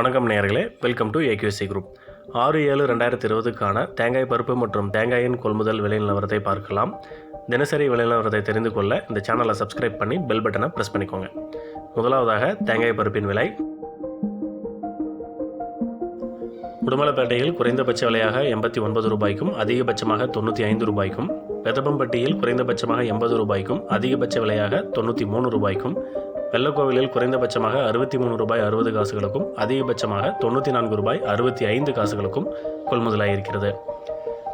வணக்கம் நேர்களே welcome to AQC group ஆறு ஏழு ரெண்டாயிரத்தி இருபதுக்கான தேங்காய் பருப்பு மற்றும் தேங்காயின் கொள்முதல் விலை நிலவரத்தை பார்க்கலாம். தினசரி விலை நிலவரத்தை தெரிந்து கொள்ள இந்த சேனலை சப்ஸ்கிரைப் பண்ணி பெல் பட்டனை ப்ரெஸ் பண்ணிக்கோங்க. முதலாவதாக தேங்காய் பருப்பின் விலை. உடுமலைப்பேட்டையில் குறைந்தபட்ச விலையாக எண்பத்தி ஒன்பது ரூபாய்க்கும் அதிகபட்சமாக தொண்ணூற்றி ஐந்து ரூபாய்க்கும் வெதப்பம்பட்டியில் குறைந்தபட்சமாக எண்பது ரூபாய்க்கும் அதிகபட்ச விலையாக தொண்ணூற்றி மூணு ரூபாய்க்கும் வெள்ளக்கோவிலில் குறைந்தபட்சமாக அறுபத்தி மூணு ரூபாய் அறுபது காசுகளுக்கும் அதிகபட்சமாக தொண்ணூற்றி நான்கு ரூபாய் அறுபத்தி ஐந்து காசுகளுக்கும் கொள்முதலாயிருக்கிறது.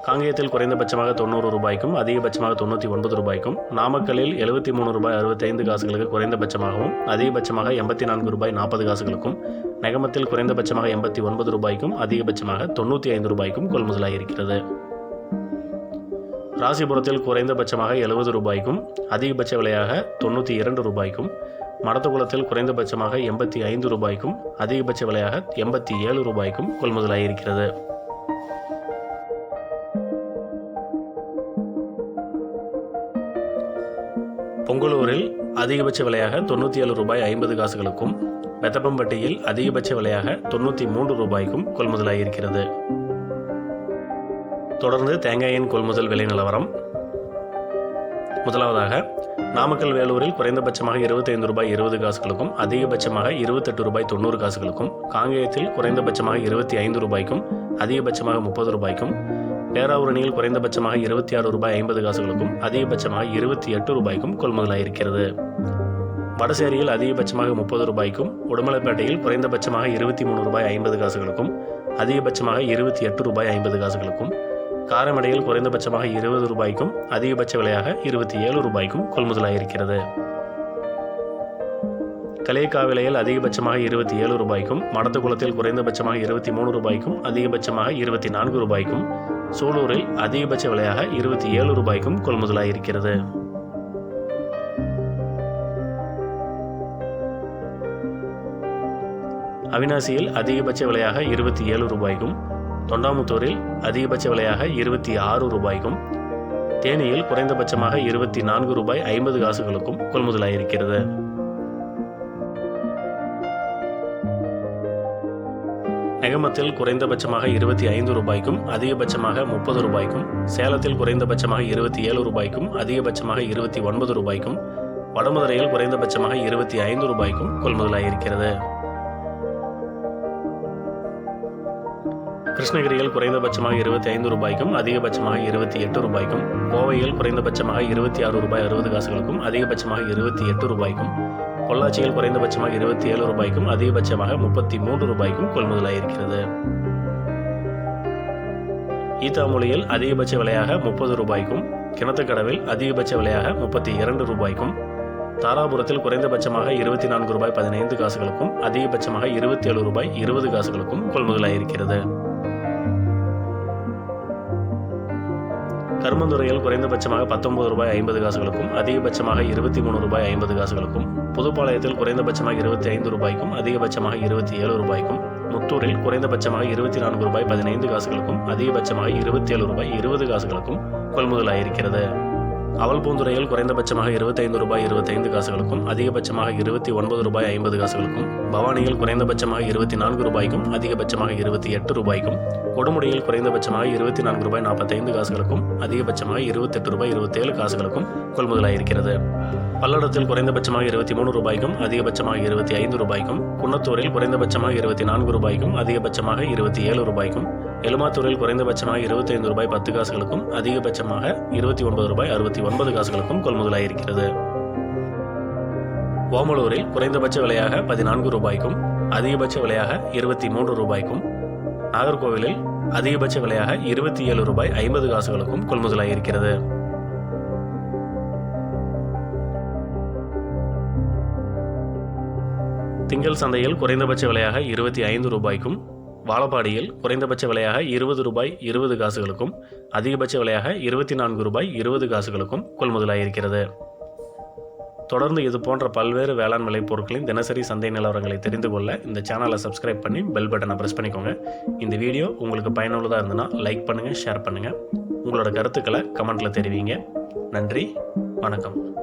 காங்கேயத்தில் குறைந்தபட்சமாக தொண்ணூறு ரூபாய்க்கும் அதிகபட்சமாக தொண்ணூற்றி ஒன்பது ரூபாய்க்கும் நாமக்கல்லில் எழுபத்தி மூணு ரூபாய் அறுபத்தைந்து காசுகளுக்கு குறைந்தபட்சமாகவும் அதிகபட்சமாக எண்பத்தி நான்கு ரூபாய் நாற்பது காசுகளுக்கும் நெகமத்தில் குறைந்தபட்சமாக எண்பத்தி ஒன்பது ரூபாய்க்கும் அதிகபட்சமாக தொண்ணூற்றி ஐந்து ரூபாய்க்கும் கொள்முதலாயிருக்கிறது. ராசிபுரத்தில் குறைந்தபட்சமாக எழுபது ரூபாய்க்கும் அதிகபட்ச விலையாக தொண்ணூற்றி இரண்டு ரூபாய்க்கும் மடத்துக்குளத்தில் குறைந்தபட்சமாக எண்பத்தி ஐந்து ரூபாய்க்கும் அதிகபட்ச விலையாக எண்பத்தி ஏழு ரூபாய்க்கும் கொள்முதலாயிருக்கிறது. பொங்கலூரில் அதிகபட்ச விலையாக தொண்ணூற்றி ஏழு ரூபாய் ஐம்பது காசுகளுக்கும் பெத்தப்பம்பட்டியில் அதிகபட்ச விலையாக தொண்ணூற்றி மூன்று ரூபாய்க்கும் கொள்முதலாயிருக்கிறது. தொடர்ந்து தேங்காயின் கொள்முதல் விலை நிலவரம் முதலாவதாக நாமக்கல் வேலூரில் குறைந்தபட்சமாக இருபத்தைந்து ரூபாய் இருபது காசுகளுக்கும் அதிகபட்சமாக இருபத்தெட்டு ரூபாய் தொண்ணூறு காசுகளுக்கும் காங்கேயத்தில் குறைந்தபட்சமாக இருபத்தி ஐந்து ரூபாய்க்கும் அதிகபட்சமாக முப்பது ரூபாய்க்கும் பேராவூரணியில் குறைந்தபட்சமாக இருபத்தி ஆறு ரூபாய் ஐம்பது காசுகளுக்கும் அதிகபட்சமாக இருபத்தி எட்டு ரூபாய்க்கும் கொள்முதலாயிருக்கிறது. வடசேரியில் அதிகபட்சமாக முப்பது ரூபாய்க்கும் உடுமலைப்பேட்டையில் குறைந்தபட்சமாக இருபத்தி மூணு ரூபாய் ஐம்பது காசுகளுக்கும் அதிகபட்சமாக இருபத்தி எட்டு ரூபாய் ஐம்பது காசுகளுக்கும் காரமடையில் குறைந்தபட்சமாக இருபது ரூபாய்க்கும் அதிகபட்ச விலையாக இருபத்தி ஏழு ரூபாய்க்கும் கொள்முதலாயிருக்கிறது. கலேகாவிலையில் அதிகபட்சமாக இருபத்தி ஏழு ரூபாய்க்கும் மடத்துக்குளத்தில் குறைந்தபட்சமாக இருபத்தி மூணு ரூபாய்க்கும் அதிகபட்சமாக இருபத்தி நான்கு ரூபாய்க்கும் சூலூரில் அதிகபட்ச விலையாக இருபத்தி ஏழு ரூபாய்க்கும் கொள்முதலாயிருக்கிறது. அவினாசியில் அதிகபட்ச விலையாக இருபத்தி ஏழு ரூபாய்க்கும் தொண்டாமுத்தூரில் அதிகபட்ச விலையாக இருபத்தி ஆறு ரூபாய்க்கும் தேனியில் குறைந்தபட்சமாக இருபத்தி நான்கு ரூபாய் ஐம்பது காசுகளுக்கும் கொள்முதலாயிருக்கிறது. நெகமத்தில் குறைந்தபட்சமாக இருபத்தி ஐந்து ரூபாய்க்கும் அதிகபட்சமாக முப்பது ரூபாய்க்கும் சேலத்தில் குறைந்தபட்சமாக இருபத்தி ஏழு ரூபாய்க்கும் அதிகபட்சமாக இருபத்தி ஒன்பது ரூபாய்க்கும் வடமதுரையில் குறைந்தபட்சமாக இருபத்தி ஐந்து ரூபாய்க்கும் கொள்முதலாயிருக்கிறது. கிருஷ்ணகிரியில் குறைந்தபட்சமாக இருபத்தி ஐந்து ரூபாய்க்கும் அதிகபட்சமாக இருபத்தி எட்டு ரூபாய்க்கும் கோவையில் குறைந்தபட்சமாக இருபத்தி ஆறு ரூபாய் அறுபது காசுகளுக்கும் அதிகபட்சமாக இருபத்தி எட்டு ரூபாய்க்கும் பொள்ளாச்சியில் குறைந்தபட்சமாக இருபத்தி ஏழு ரூபாய்க்கும் அதிகபட்சமாக முப்பத்தி மூன்று ரூபாய்க்கும் கொள்முதலாயிருக்கிறது. ஈத்தாமொழியில் அதிகபட்ச விலையாக முப்பது ரூபாய்க்கும் கிணத்துக்கடவில் அதிகபட்ச விலையாக முப்பத்தி இரண்டு ரூபாய்க்கும் தாராபுரத்தில் குறைந்தபட்சமாக இருபத்தி நான்கு ரூபாய் பதினைந்து காசுகளுக்கும் அதிகபட்சமாக இருபத்தி ஏழு ரூபாய் இருபது காசுகளுக்கும் கொள்முதலாயிருக்கிறது. கருமந்துறையில் குறைந்தபட்சமாக பத்தொன்பது ரூபாய் ஐம்பது காசுகளுக்கும் அதிகபட்சமாக இருபத்தி மூணு ரூபாய் ஐம்பது காசுகளுக்கும் புதுப்பாளையத்தில் குறைந்தபட்சமாக இருபத்தி ஐந்து ரூபாய்க்கும் அதிகபட்சமாக இருபத்தி ஏழு ரூபாய்க்கும் முத்தூரில் குறைந்தபட்சமாக இருபத்தி நான்கு ரூபாய் பதினைந்து காசுகளுக்கும் அதிகபட்சமாக இருபத்தி ஏழு ரூபாய் இருபது காசுகளுக்கும் கொள்முதலாயிருக்கிறது. அவல்பூந்துறையில் குறைந்தபட்சமாக இருபத்தைந்து ரூபாய் இருபத்தைந்து காசுகளுக்கும் அதிகபட்சமாக இருபத்தி ஒன்பது ரூபாய் ஐம்பது காசுகளுக்கும் பவானியில் குறைந்தபட்சமாக இருபத்தி நான்கு ரூபாய்க்கும் அதிகபட்சமாக இருபத்தி எட்டு ரூபாய்க்கும் கொடுமுடியில் குறைந்தபட்சமாக இருபத்தி நான்கு ரூபாய் நாற்பத்தைந்து காசுகளுக்கும் அதிகபட்சமாக இருபத்தெட்டு ரூபாய் இருபத்தேழு காசுகளுக்கும் கொள்முதலாயிருக்கிறது. பல்லடத்தில் குறைந்தபட்சமாக இருபத்தி மூணு ரூபாய்க்கும் அதிகபட்சமாக இருபத்தி ஐந்து ரூபாய்க்கும் குன்னத்தூரில் குறைந்தபட்சமாக இருபத்தி நான்கு ரூபாய்க்கும் அதிகபட்சமாக இருபத்தி ஏழு ரூபாய்க்கும் எலுமாத்தூரில் குறைந்தபட்சமாக இருபத்தைந்து ரூபாய் பத்து காசுகளுக்கும் அதிகபட்சமாக இருபத்தி ஒன்பது ரூபாய் அறுபத்தி ஒன்பது காசுகளுக்கும் கொள்முதலாயிருக்கிறது. ஓமலூரில் குறைந்தபட்ச விலையாக பதினான்கு ரூபாய்க்கும் அதிகபட்ச விலையாக இருபத்தி மூன்று ரூபாய்க்கும் நாகர்கோவிலில் அதிகபட்ச விலையாக இருபத்தி ஏழு ரூபாய் ஐம்பது காசுகளுக்கும் கொள்முதலாயிருக்கிறது. திங்கள் சந்தையில் குறைந்தபட்ச விலையாக இருபத்தி ஐந்து ரூபாய்க்கும் வாழப்பாடியில் குறைந்தபட்ச விலையாக இருபது ரூபாய் இருபது காசுகளுக்கும் அதிகபட்ச விலையாக இருபத்தி நான்கு ரூபாய் இருபது காசுகளுக்கும் கொள்முதலாயிருக்கிறது. தொடர்ந்து இது போன்ற பல்வேறு வேளாண் விளைபொருட்களின் தினசரி சந்தை நிலவரங்களை தெரிந்து கொள்ள இந்த சேனலை சப்ஸ்கிரைப் பண்ணி பெல் பட்டனை ப்ரெஸ் பண்ணிக்கோங்க. இந்த வீடியோ உங்களுக்கு பயனுள்ளதாக இருந்ததுன்னா லைக் பண்ணுங்கள் ஷேர் பண்ணுங்கள் உங்களோட கருத்துக்களை கமெண்ட்டில் தெரிவிங்க. நன்றி வணக்கம்.